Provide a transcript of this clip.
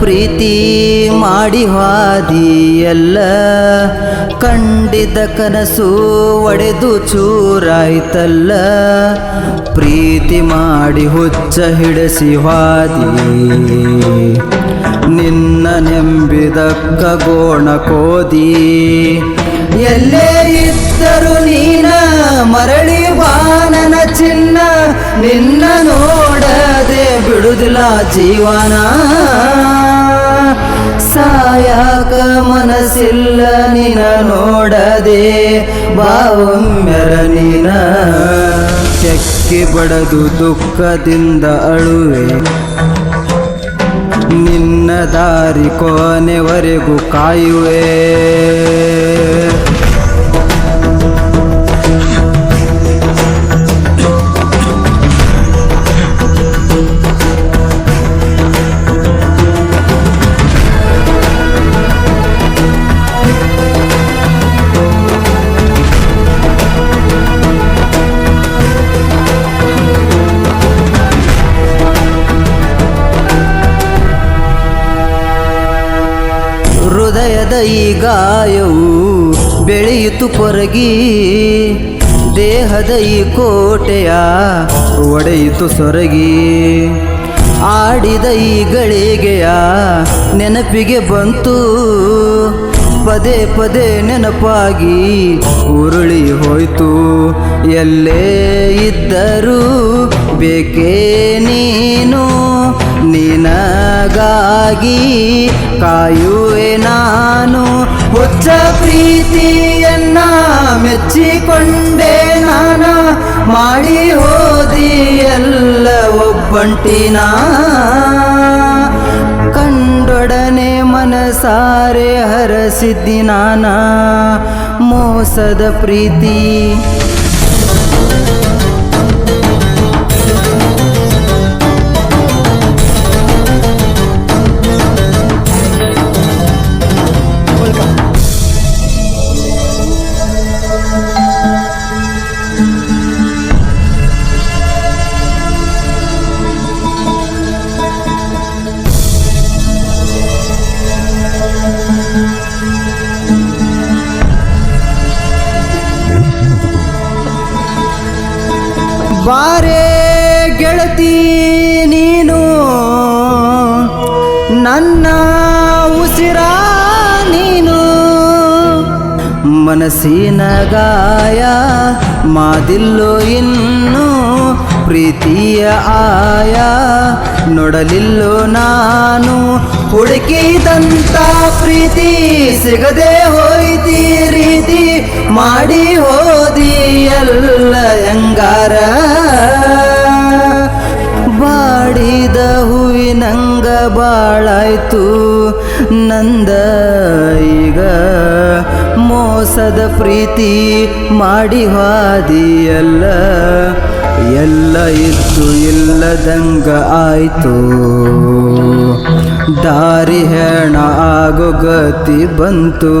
ಪ್ರೀತಿ ಮಾಡಿ ಹಾದಿಯಲ್ಲ. ಕಂಡಿದ ಕನಸು ಒಡೆದು ಚೂರಾಯ್ತಲ್ಲ. ಪ್ರೀತಿ ಮಾಡಿ ಹುಚ್ಚ ಹಿಡಿಸಿ ಹಾದಿ. ನಿನ್ನ ನೆಂಬಿದಕ್ಕ ಗೋಣ ಕೋದಿ. ಎಲ್ಲೇ ಇದ್ದರು ನೀನ ಮರಳಿ ಬಾನನ ಚಿನ್ನ. ನಿನ್ನ ಜೀವನ. ಸಾಯಕ ಮನಸ್ಸಿಲ್ಲ ನಿನ ನೋಡದೆ ಬಾವಮ್ಯರ ನಿನ. ತೆಕ್ಕಿ ಬಡದು ದುಃಖದಿಂದ ಅಳುವೆ. ನಿನ್ನ ದಾರಿ ಕೊನೆವರೆಗೂ ಕಾಯುವೆ. ಹೃದಯದ ಈ ಗಾಯವು ಬೆಳೆಯಿತು ಕೊರಗಿ ದೇಹದ ಈ ಕೋಟೆಯ ಒಡೆಯಿತು ಸೊರಗಿ. ಆಡಿದ ಈ ಗಳಿಗೆಯ ನೆನಪಿಗೆ ಬಂತು. ಪದೇ ಪದೇ ನೆನಪಾಗಿ ಉರುಳಿ ಹೋಯ್ತು. ಎಲ್ಲೇ ಇದ್ದರೂ ಬೇಕೇ ನಿನಗಾಗಿ ಕಾಯುವೆ ನಾನು. ಹುಚ್ಚ ಪ್ರೀತಿಯನ್ನ ಮೆಚ್ಚಿಕೊಂಡೆ ನಾನ. ಮಾಡಿ ಹೋದಿ ಎಲ್ಲ ಒಬ್ಬಂಟಿನ. ಕಂಡೊಡನೆ ಮನಸಾರೆ ಹರಸಿದ್ದಿ ನಾನ. ಮೋಸದ ಪ್ರೀತಿ ಬಾರೆ ಗೆಳತಿ ನೀನು, ನನ್ನ ಉಸಿರ ನೀನು. ಮನಸ್ಸಿನ ಗಾಯ ಮಾದಿಲ್ಲೋ ಇನ್ನು, ಪ್ರೀತಿಯ ಆಯ ನೋಡಲಿಲ್ಲೋ ನಾನು. ಹುಡುಕಿದಂತ ಪ್ರೀತಿ ಸಿಗದೆ ಹೋಯ್ತಿ ರೀತಿ, ಮಾಡಿ ಹೋದಿ ಎಲ್ಲ ಹೆಂಗಾರ. ಬಾಳಾಯ್ತು ನಂದ ಈಗ ಮೋಸದ ಪ್ರೀತಿ ಮಾಡಿ ಹಾದಿಯಲ್ಲ. ಎಲ್ಲ ಇತ್ತು ಇಲ್ಲದಂಗ ಆಯ್ತು. ದಾರಿ ಹೆಣ ಆಗೋ ಗತಿ ಬಂತು.